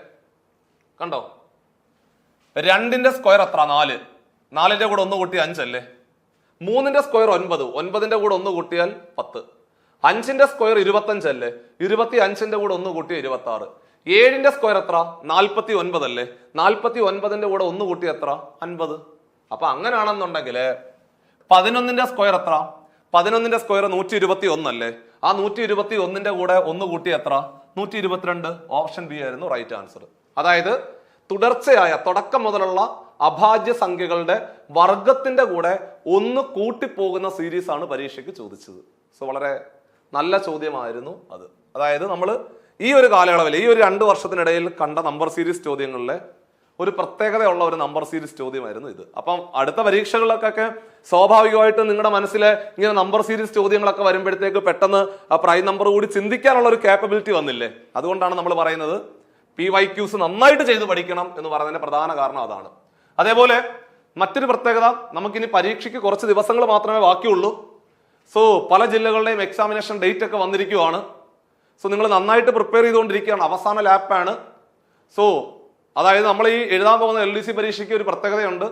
കണ്ടോ? രണ്ടിന്റെ സ്ക്വയർ എത്ര? നാല്. നാലിന്റെ കൂടെ ഒന്ന് കൂട്ടി അഞ്ചല്ലേ? മൂന്നിന്റെ സ്ക്വയർ ഒൻപത്. ഒൻപതിന്റെ കൂടെ ഒന്ന് കൂട്ടിയാൽ പത്ത്. അഞ്ചിന്റെ സ്ക്വയർ ഇരുപത്തഞ്ചല്ലേ? ഇരുപത്തി അഞ്ചിന്റെ കൂടെ ഒന്ന് കൂട്ടി ഇരുപത്തി ആറ് ഏഴിന്റെ സ്ക്വയർ എത്ര? നാൽപ്പത്തി ഒൻപത് അല്ലേ നാൽപ്പത്തി ഒൻപതിന്റെ കൂടെ ഒന്ന് കൂട്ടി എത്ര? അൻപത്. അപ്പൊ അങ്ങനെയാണെന്നുണ്ടെങ്കിൽ പതിനൊന്നിന്റെ സ്ക്വയർ എത്ര? പതിനൊന്നിന്റെ സ്ക്വയർ നൂറ്റി ഇരുപത്തി ഒന്നല്ലേ ആ നൂറ്റി ഇരുപത്തി ഒന്നിന്റെ കൂടെ ഒന്ന് കൂട്ടി എത്ര? നൂറ്റി ഇരുപത്തിരണ്ട് ഓപ്ഷൻ ബി ആയിരുന്നു റൈറ്റ് ആൻസർ. അതായത് തുടർച്ചയായ തുടക്കം മുതലുള്ള അഭാജ്യ സംഖ്യകളുടെ വർഗത്തിന്റെ കൂടെ ഒന്ന് കൂട്ടിപ്പോകുന്ന സീരീസ് ആണ് പരീക്ഷയ്ക്ക് ചോദിച്ചത്. സോ വളരെ നല്ല ചോദ്യമായിരുന്നു അത്. അതായത് നമ്മൾ ഈ ഒരു കാലയളവിൽ ഈ ഒരു രണ്ട് വർഷത്തിനിടയിൽ കണ്ട നമ്പർ സീരീസ് ചോദ്യങ്ങളിലെ ഒരു പ്രത്യേകതയുള്ള ഒരു നമ്പർ സീരീസ് ചോദ്യമായിരുന്നു ഇത്. അപ്പം അടുത്ത പരീക്ഷകളിലൊക്കെ സ്വാഭാവികമായിട്ടും നിങ്ങളുടെ മനസ്സിലെ ഇങ്ങനെ നമ്പർ സീരീസ് ചോദ്യങ്ങളൊക്കെ വരുമ്പോഴത്തേക്ക് പെട്ടെന്ന് പ്രൈം നമ്പർ കൂടി ചിന്തിക്കാനുള്ള ഒരു കേപ്പബിലിറ്റി വന്നില്ലേ? അതുകൊണ്ടാണ് നമ്മൾ പറയുന്നത് പി വൈ ക്യൂസ് നന്നായിട്ട് ചെയ്ത് പഠിക്കണം എന്ന് പറയുന്നതിന്റെ പ്രധാന കാരണം അതാണ്. അതേപോലെ മറ്റൊരു പ്രത്യേകത നമുക്കിനി പരീക്ഷയ്ക്ക് കുറച്ച് ദിവസങ്ങൾ മാത്രമേ ബാക്കിയുള്ളൂ. സോ പല ജില്ലകളുടെയും എക്സാമിനേഷൻ ഡേറ്റ് ഒക്കെ വന്നിരിക്കുവാണ്. സോ നിങ്ങൾ നന്നായിട്ട് പ്രിപ്പയർ ചെയ്തുകൊണ്ടിരിക്കുകയാണ്. അവസാന ലാപ്പാണ് സോ അതായത് നമ്മൾ ഈ എഴുതാൻ പോകുന്ന എൽ ഡി സി പരീക്ഷയ്ക്ക് ഒരു പ്രത്യേകതയുണ്ട്.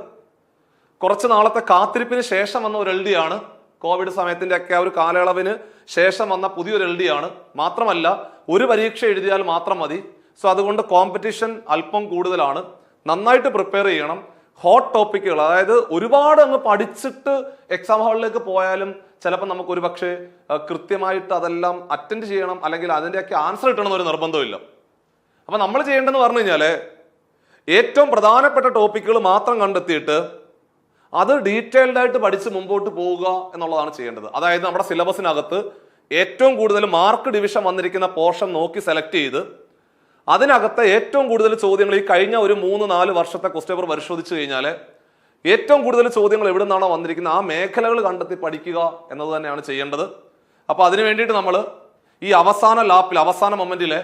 കുറച്ച് നാളത്തെ കാത്തിരിപ്പിന് ശേഷം വന്ന ഒരു എൽ ഡി ആണ്. കോവിഡ് സമയത്തിന്റെ ഒക്കെ ആ ഒരു കാലയളവിന് ശേഷം വന്ന പുതിയൊരു എൽ ഡി ആണ്. മാത്രമല്ല ഒരു പരീക്ഷ എഴുതിയാൽ മാത്രം മതി. സോ അതുകൊണ്ട് കോമ്പറ്റീഷൻ അല്പം കൂടുതലാണ്. നന്നായിട്ട് പ്രിപ്പയർ ചെയ്യണം. ഹോട്ട് ടോപ്പിക്കുകൾ അതായത് ഒരുപാട് അങ്ങ് പഠിച്ചിട്ട് എക്സാം ഹാളിലേക്ക് പോയാലും ചിലപ്പോൾ നമുക്ക് ഒരു പക്ഷേ കൃത്യമായിട്ട് അതെല്ലാം അറ്റൻഡ് ചെയ്യണം അല്ലെങ്കിൽ അതിന്റെയൊക്കെ ആൻസർ കിട്ടണം എന്നൊരു നിർബന്ധമില്ല. അപ്പം നമ്മൾ ചെയ്യേണ്ടതെന്ന് പറഞ്ഞു കഴിഞ്ഞാൽ ഏറ്റവും പ്രധാനപ്പെട്ട ടോപ്പിക്കുകൾ മാത്രം കണ്ടെത്തിയിട്ട് അത് ഡീറ്റെയിൽഡ് ആയിട്ട് പഠിച്ച് മുമ്പോട്ട് പോവുക എന്നുള്ളതാണ് ചെയ്യേണ്ടത്. അതായത് നമ്മുടെ സിലബസിനകത്ത് ഏറ്റവും കൂടുതൽ മാർക്ക് ഡിവിഷൻ വന്നിരിക്കുന്ന പോർഷൻ നോക്കി സെലക്ട് ചെയ്ത് അതിനകത്തെ ഏറ്റവും കൂടുതൽ ചോദ്യങ്ങൾ ഈ കഴിഞ്ഞ ഒരു മൂന്ന് നാല് വർഷത്തെ ക്വസ്റ്റ് പേപ്പർ പരിശോധിച്ചു കഴിഞ്ഞാൽ ഏറ്റവും കൂടുതൽ ചോദ്യങ്ങൾ എവിടെ നിന്നാണോ വന്നിരിക്കുന്നത് ആ മേഖലകൾ കണ്ടെത്തി പഠിക്കുക എന്നത് തന്നെയാണ് ചെയ്യേണ്ടത്. അപ്പോൾ അതിനു വേണ്ടിയിട്ട് നമ്മൾ ഈ അവസാന ലാപ്പിൽ അവസാന മൊമെന്റിലെ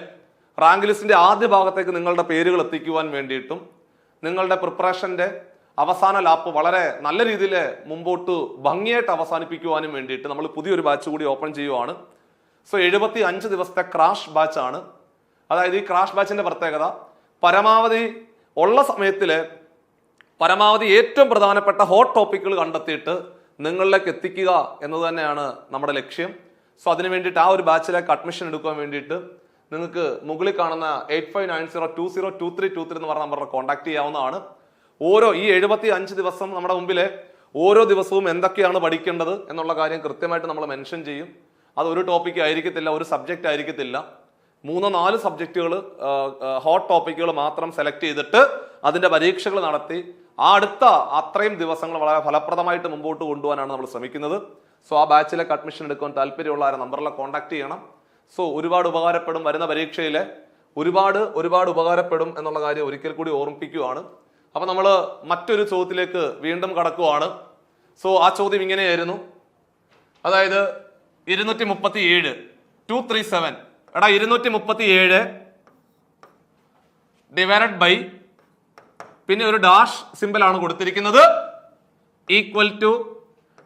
റാങ്ക് ലിസ്റ്റിന്റെ ആദ്യ ഭാഗത്തേക്ക് നിങ്ങളുടെ പേരുകൾ എത്തിക്കുവാൻ വേണ്ടിയിട്ടും നിങ്ങളുടെ പ്രിപ്പറേഷന്റെ അവസാന ലാപ്പ് വളരെ നല്ല രീതിയിൽ മുമ്പോട്ട് ഭംഗിയായിട്ട് അവസാനിപ്പിക്കുവാനും വേണ്ടിയിട്ട് നമ്മൾ പുതിയൊരു ബാച്ച് കൂടി ഓപ്പൺ ചെയ്യുവാണ്. സോ എഴുപത്തി അഞ്ച് ദിവസത്തെ ക്രാഷ് ബാച്ചാണ്. അതായത് ഈ ക്രാഷ് ബാച്ചിന്റെ പ്രത്യേകത പരമാവധി ഉള്ള സമയത്തിൽ പരമാവധി ഏറ്റവും പ്രധാനപ്പെട്ട ഹോട്ട് ടോപ്പിക്കുകൾ കണ്ടെത്തിയിട്ട് നിങ്ങളിലേക്ക് എത്തിക്കുക എന്നത് തന്നെയാണ് നമ്മുടെ ലക്ഷ്യം. സോ അതിന് വേണ്ടിയിട്ട് ആ ഒരു ബാച്ചിലേക്ക് അഡ്മിഷൻ എടുക്കാൻ വേണ്ടിയിട്ട് നിങ്ങൾക്ക് മുകളിൽ കാണുന്ന eight five nine zero two zero two three two three എന്ന് പറഞ്ഞ നമ്പറിൽ കോൺടാക്ട് ചെയ്യാവുന്നതാണ്. ഓരോ ഈ എഴുപത്തി അഞ്ച് ദിവസം നമ്മുടെ മുമ്പിലെ ഓരോ ദിവസവും എന്തൊക്കെയാണ് പഠിക്കേണ്ടത് എന്നുള്ള കാര്യം കൃത്യമായിട്ട് നമ്മൾ മെൻഷൻ ചെയ്യും. അത് ഒരു ടോപ്പിക് ആയിരിക്കത്തില്ല ഒരു സബ്ജക്റ്റ് ആയിരിക്കത്തില്ല. മൂന്നോ നാല് സബ്ജക്റ്റുകൾ ഹോട്ട് ടോപ്പിക്കുകൾ മാത്രം സെലക്ട് ചെയ്തിട്ട് അതിന്റെ പരീക്ഷകൾ നടത്തി ആ അടുത്ത അത്രയും ദിവസങ്ങൾ വളരെ ഫലപ്രദമായിട്ട് മുമ്പോട്ട് കൊണ്ടുപോകാനാണ് നമ്മൾ ശ്രമിക്കുന്നത്. സോ ആ ബാച്ചിലേക്ക് അഡ്മിഷൻ എടുക്കാൻ താല്പര്യമുള്ള ആ നമ്പറിലെ കോൺടാക്ട് ചെയ്യണം. സോ ഒരുപാട് ഉപകാരപ്പെടും വരുന്ന പരീക്ഷയിൽ ഒരുപാട് ഒരുപാട് ഉപകാരപ്പെടും എന്നുള്ള കാര്യം ഒരിക്കൽ കൂടി ഓർമ്മിപ്പിക്കുകയാണ് അപ്പോൾ നമ്മൾ മറ്റൊരു ചോദ്യത്തിലേക്ക് വീണ്ടും കടക്കുവാണ്. സോ ആ ചോദ്യം ഇങ്ങനെയായിരുന്നു. അതായത് ഇരുന്നൂറ്റി മുപ്പത്തി ഏഴ് ടു ത്രീ സെവൻ എടാ ഇരുന്നൂറ്റി മുപ്പത്തി ഏഴ് ഡിവൈഡഡ് ബൈ പിന്നെ ഒരു ഡാഷ് സിമ്പിൾ ആണ് കൊടുത്തിരിക്കുന്നത്. ഈക്വൽ ടു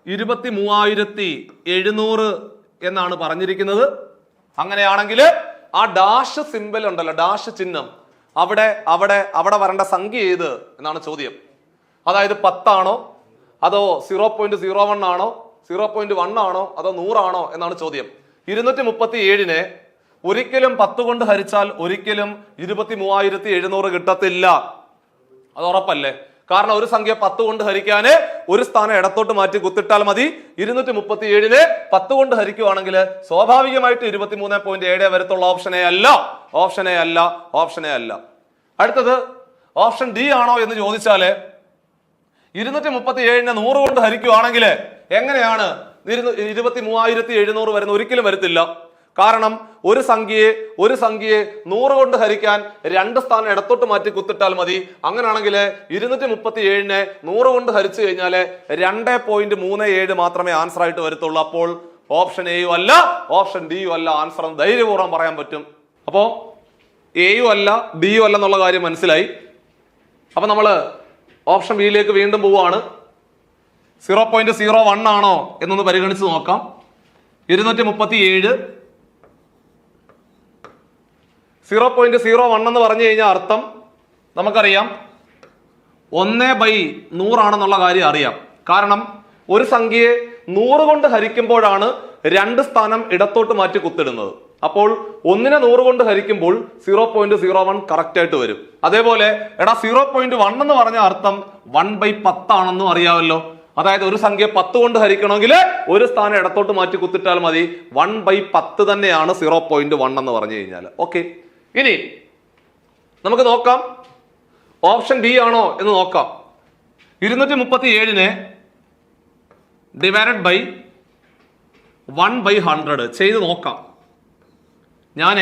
ഇരുപത്തി മൂവായിരത്തി എഴുന്നൂറ് എന്നാണ് പറഞ്ഞിരിക്കുന്നത്. അങ്ങനെയാണെങ്കിൽ ആ ഡാഷ് സിമ്പിൾ ഉണ്ടല്ലോ ഡാഷ് ചിഹ്നം. അവിടെ അവിടെ അവിടെ വരേണ്ട സംഖ്യ ഏത് എന്നാണ് ചോദ്യം. അതായത് പത്താണോ? അതോ സീറോ പോയിന്റ് സീറോ വൺ ആണോ? സീറോ പോയിന്റ് വൺ ആണോ? അതോ നൂറാണോ? എന്നാണ് ചോദ്യം. ഇരുന്നൂറ്റി മുപ്പത്തി ഏഴിനെ ഒരിക്കലും പത്ത് കൊണ്ട് ഹരിച്ചാൽ ഒരിക്കലും ഇരുപത്തി മൂവായിരത്തി എഴുന്നൂറ് കിട്ടത്തില്ല. അത് ഉറപ്പല്ലേ? കാരണം ഒരു സംഖ്യ പത്ത് കൊണ്ട് ഹരിക്കാന് ഒരു സ്ഥാനം ഇടത്തോട്ട് മാറ്റി കുത്തിട്ടാൽ മതി. ഇരുന്നൂറ്റി മുപ്പത്തി ഏഴിന് പത്ത് കൊണ്ട് ഹരിക്കുവാണെങ്കിൽ സ്വാഭാവികമായിട്ട് ഇരുപത്തി മൂന്ന് പോയിന്റ് ഏഴ് വരത്തുള്ള ഓപ്ഷനെ അല്ല. ഓപ്ഷനെ അല്ല. ഓപ്ഷനെ അല്ല. അടുത്തത് ഓപ്ഷൻ ഡി ആണോ എന്ന് ചോദിച്ചാൽ ഇരുന്നൂറ്റി മുപ്പത്തി ഏഴിനെ നൂറ് കൊണ്ട് ഹരിക്കുവാണെങ്കിൽ എങ്ങനെയാണ്? ഇരുപത്തി മൂവായിരത്തി എഴുന്നൂറ് വരുന്ന ഒരിക്കലും വരത്തില്ല. കാരണം ഒരു സംഖ്യയെ ഒരു സംഖ്യയെ നൂറ് കൊണ്ട് ഹരിക്കാൻ രണ്ട് സ്ഥാനം ഇടത്തോട്ട് മാറ്റി കുത്തിട്ടാൽ മതി. അങ്ങനെയാണെങ്കിൽ ഇരുന്നൂറ്റി മുപ്പത്തി ഏഴിനെ നൂറ് കൊണ്ട് ഹരിച്ചു കഴിഞ്ഞാൽ രണ്ട് പോയിന്റ് മൂന്ന് ഏഴ് മാത്രമേ ആൻസർ ആയിട്ട് വരത്തുള്ളൂ. അപ്പോൾ ഓപ്ഷൻ എയും അല്ല ഓപ്ഷൻ ഡിയും അല്ല. ആൻസർ എന്ന് ധൈര്യപൂർവം പറയാൻ പറ്റും. അപ്പോ എയും അല്ല ഡിയും അല്ല എന്നുള്ള കാര്യം മനസ്സിലായി. അപ്പൊ നമ്മൾ ഓപ്ഷൻ ബിയിലേക്ക് വീണ്ടും പോവുകയാണ് സീറോ പോയിന്റ് സീറോ വൺ ആണോ എന്നൊന്ന് പരിഗണിച്ച് നോക്കാം. ഇരുന്നൂറ്റി മുപ്പത്തി ഏഴ് സീറോ പോയിന്റ് സീറോ വൺ എന്ന് പറഞ്ഞു കഴിഞ്ഞാൽ അർത്ഥം നമുക്കറിയാം ഒന്ന് ബൈ നൂറാണെന്നുള്ള കാര്യം അറിയാം. കാരണം ഒരു സംഖ്യയെ നൂറ് കൊണ്ട് ഹരിക്കുമ്പോഴാണ് രണ്ട് സ്ഥാനം ഇടത്തോട്ട് മാറ്റി കുത്തിടുന്നത്. അപ്പോൾ ഒന്നിനെ നൂറ് കൊണ്ട് ഹരിക്കുമ്പോൾ zero point zero one correct ആയിട്ട് വരും. അതേപോലെ എടാ സീറോ പോയിന്റ് വൺ എന്ന് പറഞ്ഞ അർത്ഥം വൺ ബൈ പത്താണെന്നും അറിയാമല്ലോ. അതായത് ഒരു സംഖ്യ പത്ത് കൊണ്ട് ഹരിക്കണമെങ്കിൽ ഒരു സ്ഥാനം ഇടത്തോട്ട് മാറ്റി കുത്തിട്ടാൽ മതി. വൺ ബൈ പത്ത് തന്നെയാണ് സീറോ പോയിന്റ് വൺ എന്ന് പറഞ്ഞു കഴിഞ്ഞാൽ ഓക്കെ ഇനി നമുക്ക് നോക്കാം. ഓപ്ഷൻ ബി ആണോ എന്ന് നോക്കാം. ഇരുന്നൂറ്റി മുപ്പത്തി ഏഴിനെ divided by one by hundred ചെയ്ത് നോക്കാം. ഞാൻ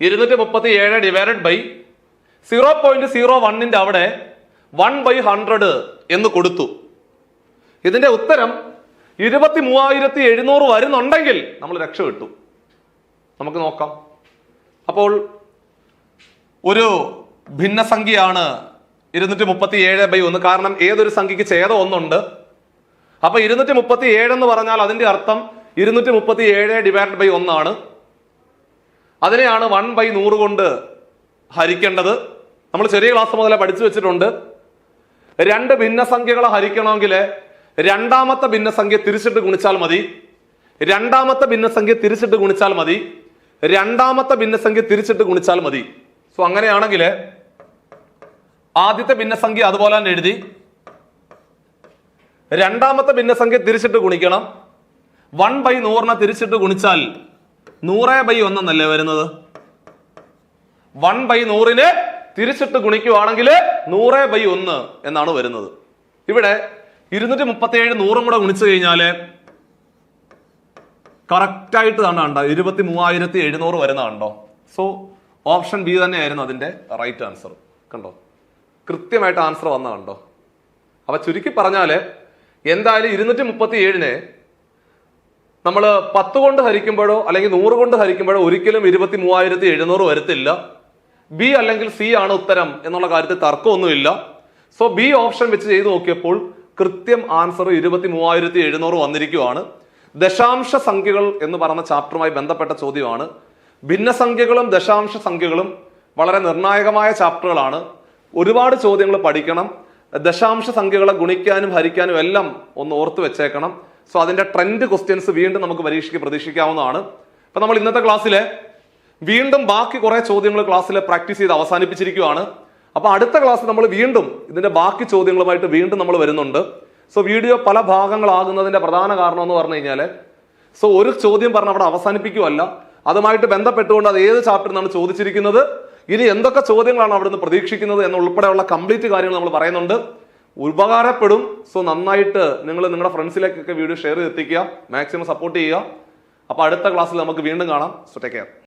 ഇരുന്നൂറ്റി മുപ്പത്തി ഏഴ് divided by zero point zero വണ്ണിന്റെ അവിടെ വൺ ബൈ ഹൺഡ്രഡ് എന്ന് കൊടുത്തു. ഇതിന്റെ ഉത്തരം ഇരുപത്തി മൂവായിരത്തി എഴുന്നൂറ് വരുന്നുണ്ടെങ്കിൽ നമ്മൾ രക്ഷ കിട്ടും നമുക്ക് നോക്കാം. അപ്പോൾ ഒരു ഭിന്നസംഖ്യയാണ് ഇരുന്നൂറ്റി മുപ്പത്തി ഏഴ് ബൈ ഒന്ന്. കാരണം ഏതൊരു സംഖ്യക്ക് ഛേദം ഒന്നുണ്ട്. അപ്പൊ ഇരുന്നൂറ്റി മുപ്പത്തി ഏഴ് എന്ന് പറഞ്ഞാൽ അതിന്റെ അർത്ഥം ഇരുന്നൂറ്റി മുപ്പത്തി ഏഴ് ഡിവൈഡ് ബൈ ഒന്നാണ്. അതിനെയാണ് വൺ ബൈ നൂറ് കൊണ്ട് ഹരിക്കേണ്ടത്. നമ്മൾ ചെറിയ ക്ലാസ് മുതലേ പഠിച്ചു വെച്ചിട്ടുണ്ട്. രണ്ട് ഭിന്നസംഖ്യകളെ ഹരിക്കണമെങ്കിൽ രണ്ടാമത്തെ ഭിന്നസംഖ്യ തിരിച്ചിട്ട് ഗുണിച്ചാൽ മതി. രണ്ടാമത്തെ ഭിന്നസംഖ്യ തിരിച്ചിട്ട് ഗുണിച്ചാൽ മതി. രണ്ടാമത്തെ ഭിന്നസംഖ്യ തിരിച്ചിട്ട് ഗുണിച്ചാൽ മതി. സോ അങ്ങനെയാണെങ്കിൽ ആദ്യത്തെ ഭിന്നസംഖ്യ അതുപോലെ തന്നെ എഴുതി. രണ്ടാമത്തെ ഭിന്നസംഖ്യ തിരിച്ചിട്ട് ഗുണിക്കണം. വൺ ബൈ നൂറിനെ തിരിച്ചിട്ട് ഗുണിച്ചാൽ നൂറ് ബൈ ഒന്നെന്നല്ലേ വരുന്നത്? വൺ ബൈ നൂറിനെ തിരിച്ചിട്ട് ഗുണിക്കുവാണെങ്കിൽ നൂറ് ബൈ ഒന്ന് എന്നാണ് വരുന്നത്. ഇവിടെ ഇരുന്നൂറ്റി മുപ്പത്തി ഏഴ് നൂറും കൂടെ ഗുണിച്ചു കഴിഞ്ഞാൽ കറക്റ്റ് ആയിട്ട് തന്നെ കണ്ടോ? ഇരുപത്തി മൂവായിരത്തി എഴുന്നൂറ് വരുന്ന കണ്ടോ? സോ ഓപ്ഷൻ ബി തന്നെയായിരുന്നു അതിന്റെ റൈറ്റ് ആൻസർ കണ്ടോ? കൃത്യമായിട്ട് ആൻസർ വന്ന കണ്ടോ? അപ്പൊ ചുരുക്കി പറഞ്ഞാൽ എന്തായാലും ഇരുന്നൂറ്റി മുപ്പത്തി ഏഴിനെ നമ്മൾ പത്ത് കൊണ്ട് ഹരിക്കുമ്പോഴോ അല്ലെങ്കിൽ നൂറ് കൊണ്ട് ഹരിക്കുമ്പോഴോ ഒരിക്കലും ഇരുപത്തി മൂവായിരത്തി എഴുന്നൂറ് വരത്തില്ല. ബി അല്ലെങ്കിൽ സി ആണ് ഉത്തരം എന്നുള്ള കാര്യത്തിൽ തർക്കമൊന്നുമില്ല. സോ ബി ഓപ്ഷൻ വെച്ച് ചെയ്തു നോക്കിയപ്പോൾ കൃത്യം ആൻസർ ഇരുപത്തി മൂവായിരത്തി എഴുന്നൂറ് വന്നിരിക്കുവാണ്. ദശാംശ സംഖ്യകൾ എന്ന് പറഞ്ഞ ചാപ്റ്ററുമായി ബന്ധപ്പെട്ട ചോദ്യമാണ്. ഭിന്നസംഖ്യകളും ദശാംശ സംഖ്യകളും വളരെ നിർണായകമായ ചാപ്റ്ററുകളാണ്. ഒരുപാട് ചോദ്യങ്ങൾ പഠിക്കണം. ദശാംശ സംഖ്യകളെ ഗുണിക്കാനും ഹരിക്കാനും എല്ലാം ഒന്ന് ഓർത്ത് വെച്ചേക്കണം. സോ അതിന്റെ ട്രെൻഡ് ക്വസ്റ്റ്യൻസ് വീണ്ടും നമുക്ക് പരീക്ഷയ്ക്ക് പ്രതീക്ഷിക്കാവുന്നതാണ്. അപ്പൊ നമ്മൾ ഇന്നത്തെ ക്ലാസ്സിലെ വീണ്ടും ബാക്കി കുറെ ചോദ്യങ്ങൾ ക്ലാസ്സിൽ പ്രാക്ടീസ് ചെയ്ത് അവസാനിപ്പിച്ചിരിക്കുകയാണ് അപ്പൊ അടുത്ത ക്ലാസ് നമ്മൾ വീണ്ടും ഇതിന്റെ ബാക്കി ചോദ്യങ്ങളുമായിട്ട് വീണ്ടും നമ്മൾ വരുന്നുണ്ട്. സോ വീഡിയോ പല ഭാഗങ്ങളാകുന്നതിന്റെ പ്രധാന കാരണം എന്ന് പറഞ്ഞു കഴിഞ്ഞാൽ സോ ഒരു ചോദ്യം പറഞ്ഞ് അവിടെ അവസാനിപ്പിക്കുമല്ല അതുമായിട്ട് ബന്ധപ്പെട്ടുകൊണ്ട് അത് ഏത് ചാപ്റ്ററിൽ നിന്നാണ് ചോദിച്ചിരിക്കുന്നത്. ഇനി എന്തൊക്കെ ചോദ്യങ്ങളാണ് അവിടുന്ന് പ്രതീക്ഷിക്കുന്നത് എന്നുൾപ്പെടെയുള്ള കംപ്ലീറ്റ് കാര്യങ്ങൾ നമ്മൾ പറയുന്നുണ്ട്. ഉപകാരപ്പെടും. സോ നന്നായിട്ട് നിങ്ങൾ നിങ്ങളുടെ ഫ്രണ്ട്സിലേക്കൊക്കെ വീഡിയോ ഷെയർ എത്തിക്കുക മാക്സിമം സപ്പോർട്ട് ചെയ്യുക. അപ്പോൾ അടുത്ത ക്ലാസ്സിൽ നമുക്ക് വീണ്ടും കാണാം. So take care